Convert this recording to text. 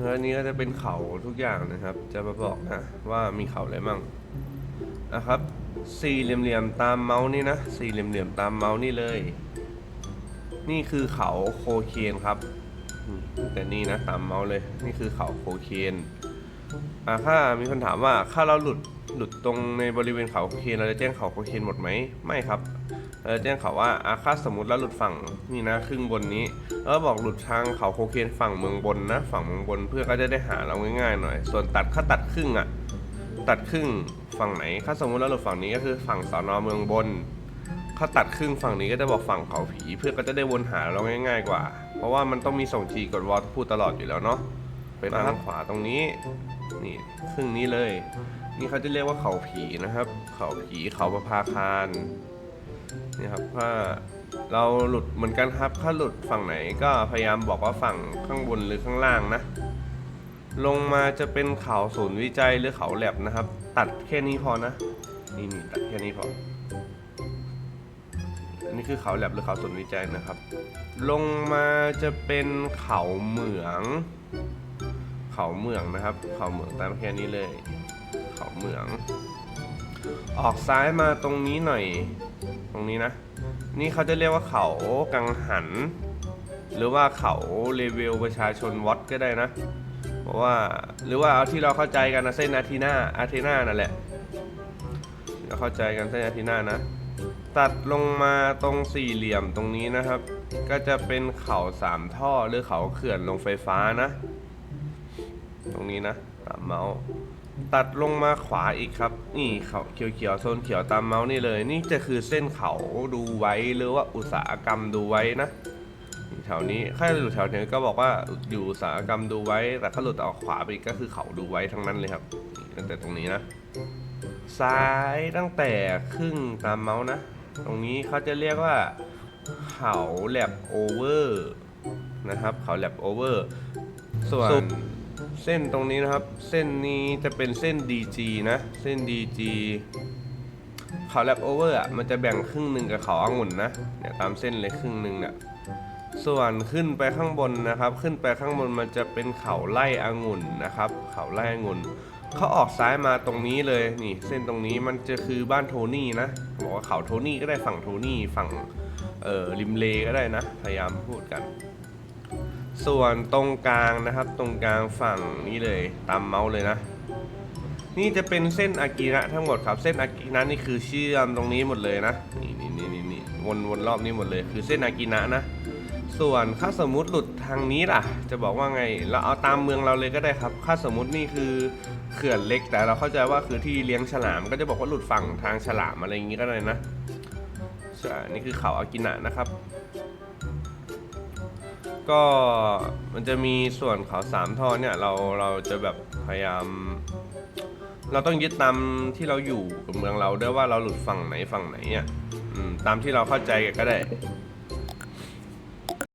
แล้วอันนี้ก็จะเป็นเขาทุกอย่างนะครับ จะมาบอกนะว่ามีเขาอะไรมั่งนะครับ สี่เหลี่ยมๆตามเมาส์นี่นะ สี่เหลี่ยมๆตามเมาส์นี่เลย นี่คือเขาโคเคนครับ แต่นี่นะตามเมาส์เลย นี่คือเขาโคเคนอ่าถ้ามีคนถามว่าถ้าเราหลุดหลุดตรงในบริเวณเขาโคเคนเราจะแจ้งเขาโคเคนหมดไหมไม่ครับ เราจะแจ้งเขาว่าอาคาสมมติแล้วหลุดฝั่งนี่นะครึ่งบนนี้แล้วบอกหลุดทางเขาโคเคนฝั่งเมืองบนนะ ฝั่งเมืองบนเพื่อก็จะได้หาเราง่ายๆหน่อย ส่วนตัดค่าตัดครึ่งอะตัดครึ่งฝั่งไหนถ้าสมมุติเราหลุดฝั่งนี้ก็คือฝั่งสอนอเมืองบนถ้าตัดครึ่งฝั่งนี้ก็จะบอกฝั่งเขาผี เพื่อก็จะได้วนหาเราง่าย ๆ กว่า เพราะว่ามันต้องมีส่งทีกดวอลพูดตลอดอยู่แล้วเนาะไปทางขวาตรงนี้นี่ครึ่งนี้เลย นี่เขาจะเรียกว่าเขาผีนะครับ เขาผีเขาประภาคาร นี่ครับถ้าเราหลุดเหมือนกันครับ ถ้าหลุดฝั่งไหนก็พยายามบอกว่าฝั่งข้างบนหรือข้างล่างนะ ลงมาจะเป็นเขาศูนย์วิจัยหรือเขาแลบนะครับ ตัดแค่นี้พอนะ นี่นี่ตัดแค่นี้พอ อันนี้คือเขาแลบหรือเขาศูนย์วิจัยนะครับ ลงมาจะเป็นเขาเหมือง เขาเหมืองนะครับ เขาเหมืองตามแค่นี้เลย เขาเหมือง ออกซ้ายมาตรงนี้หน่อย ตรงนี้นะ นี่เขาจะเรียกว่าเขากังหัน หรือว่าเขาเลเวลประชาชนวัดก็ได้นะ เพราะว่าหรือว่าเอาที่เราเข้าใจกันนะเส้นอาทีนาอาเทนานั่นแหละเราเข้าใจกันเส้นอาทีนานะ ตัดลงมาตรงสี่เหลี่ยมตรงนี้นะครับ ก็จะเป็นเขาสามท่อหรือเขาเขื่อนลงไฟฟ้านะ ตรงนี้นะตามเมาส์ ตัดลงมาขวาอีกครับ นี่เขาเขียวๆโซนเขียวตามเมาส์นี่เลย นี่จะคือเส้นเขาดูไว้หรือว่าอุตสาหกรรมดูไว้นะแถวนี้ถ้าอยู่แถวนี้ก็บอกว่าอยู่อุตสาหกรรมดูไว้ แต่ถ้าหลุดออกขวาไปอีกก็คือเขาดูไว้ทั้งนั้นเลยครับตั้งแต่ตรงนี้นะ ซ้ายตั้งแต่ครึ่งตามเมาส์นะ ตรงนี้เขาจะเรียกว่า เขาแลบโอเวอร์นะครับ เขาแลบโอเวอร์ส่วน เส้นตรงนี้นะครับ เส้นนี้จะเป็นเส้น DG นะ เส้น DG เขาแลบโอเวอร์อะ มันจะแบ่งครึ่งหนึ่งกับเขาอ่างุ่นนะ เนี่ยตามเส้นเลยครึ่งหนึ่งเนี่ยส่วนขึ้นไปข้างบนนะครับ ขึ้นไปข้างบนมันจะเป็นเขาไล่องุ่นนะครับ เขาไล่องุ่นเขาออกซ้ายมาตรงนี้เลยนี่เส้นตรงนี้มันจะคือบ้านโทนี่นะบอกว่าเขาโทนี่ก็ได้ฝั่งโทนี่ฝั่งเอ่อริมเลก็ได้นะ พยายามพูดกัน ส่วนตรงกลางนะครับ ตรงกลางฝั่งนี้เลยตามเมาส์เลยนะ นี่จะเป็นเส้นอากิระทั้งหมดครับ เส้นอากิระนี่คือเชื่อมตรงนี้หมดเลยนะนี่นี่นี่นี่นี่วนวนรอบนี้หมดเลย คือเส้นอากิระนะ ส่วนถ้าสมมุติหลุดทางนี้ล่ะ จะบอกว่าไงเราเอาตามเมืองเราเลยก็ได้ครับถ้าสมมุตินี่คือเขื่อนเล็กแต่เราเข้าใจว่าคือที่เลี้ยงฉลามก็จะบอกว่าหลุดฝั่งทางฉลามอะไรอย่างงี้ก็ได้นะใช่นี่คือเขาอากินะนะครับ ก็มันจะมีส่วนเขาสามท่อเนี่ยเราเราจะแบบพยายาม เราต้องยึดตามที่เราอยู่กับเมืองเราด้วยว่าเราหลุดฝั่งไหนฝั่งไหนอะอืมตามที่เราเข้าใจก็ได้